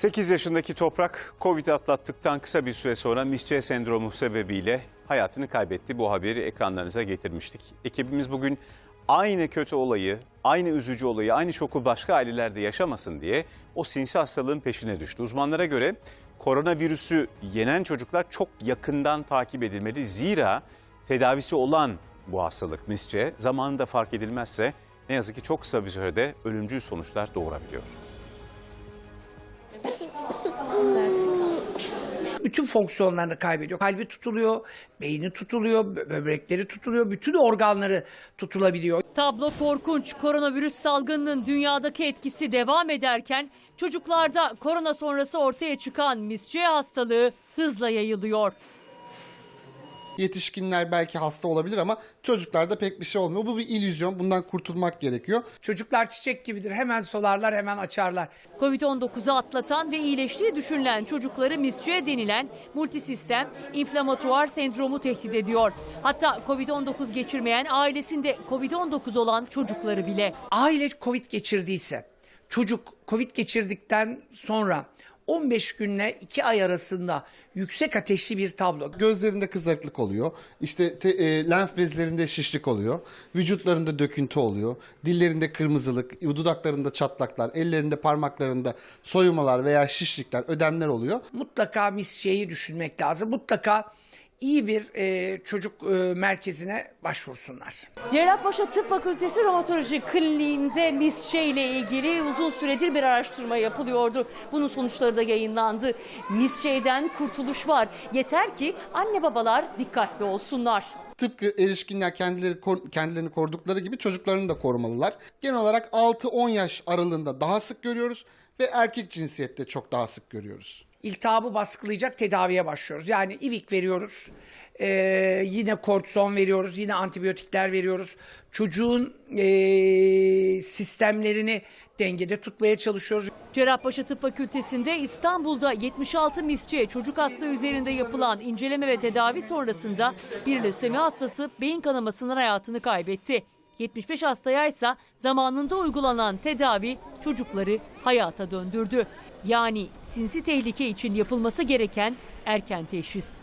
8 yaşındaki Toprak Covid atlattıktan kısa bir süre sonra misçe sendromu sebebiyle hayatını kaybetti. Bu haberi ekranlarınıza getirmiştik. Ekibimiz bugün aynı kötü olayı, aynı üzücü olayı, aynı şoku başka ailelerde yaşamasın diye o sinsi hastalığın peşine düştü. Uzmanlara göre koronavirüsü yenen çocuklar çok yakından takip edilmeli. Zira tedavisi olan bu hastalık misçe zamanında fark edilmezse ne yazık ki çok kısa bir sürede ölümcül sonuçlar doğurabiliyor. Bütün fonksiyonlarını kaybediyor. Kalbi tutuluyor, beyni tutuluyor, bö- böbrekleri tutuluyor, bütün organları tutulabiliyor. Tablo korkunç. Koronavirüs salgınının dünyadaki etkisi devam ederken çocuklarda korona sonrası ortaya çıkan misçe hastalığı hızla yayılıyor. Yetişkinler belki hasta olabilir ama çocuklarda pek bir şey olmuyor. Bu bir illüzyon. Bundan kurtulmak gerekiyor. Çocuklar çiçek gibidir. Hemen solarlar, hemen açarlar. Covid-19'u atlatan ve iyileştiği düşünülen çocukları misçe denilen multisistem inflamatuar sendromu tehdit ediyor. Hatta Covid-19 geçirmeyen ailesinde Covid-19 olan çocukları bile. Aile Covid geçirdiyse, çocuk Covid geçirdikten sonra 15 günle 2 ay arasında yüksek ateşli bir tablo. Gözlerinde kızarıklık oluyor. İşte te- e, lenf bezlerinde şişlik oluyor. Vücutlarında döküntü oluyor. Dillerinde kırmızılık, dudaklarında çatlaklar, ellerinde parmaklarında soyumalar veya şişlikler, ödemler oluyor. Mutlaka misçeyi düşünmek lazım. Mutlaka iyi bir e, çocuk e, merkezine başvursunlar. Cerrahpaşa Tıp Fakültesi Romatoloji Kliniğinde misçe ile ilgili uzun süredir bir araştırma yapılıyordu. Bunun sonuçları da yayınlandı. Misçe'den kurtuluş var. Yeter ki anne babalar dikkatli olsunlar. Tıpkı erişkinler kendileri kendilerini korudukları gibi çocuklarını da korumalılar. Genel olarak 6-10 yaş aralığında daha sık görüyoruz ve erkek cinsiyette çok daha sık görüyoruz. İltihabı baskılayacak tedaviye başlıyoruz. Yani ivik veriyoruz. Ee, yine kortizon veriyoruz. Yine antibiyotikler veriyoruz. Çocuğun ee, sistemlerini dengede tutmaya çalışıyoruz. Cerrahpaşa Tıp Fakültesi'nde İstanbul'da 76 misçe çocuk hasta üzerinde yapılan inceleme ve tedavi sonrasında bir lösemi hastası beyin kanamasından hayatını kaybetti. 75 hastaya ise zamanında uygulanan tedavi çocukları hayata döndürdü. Yani sinsi tehlike için yapılması gereken erken teşhis.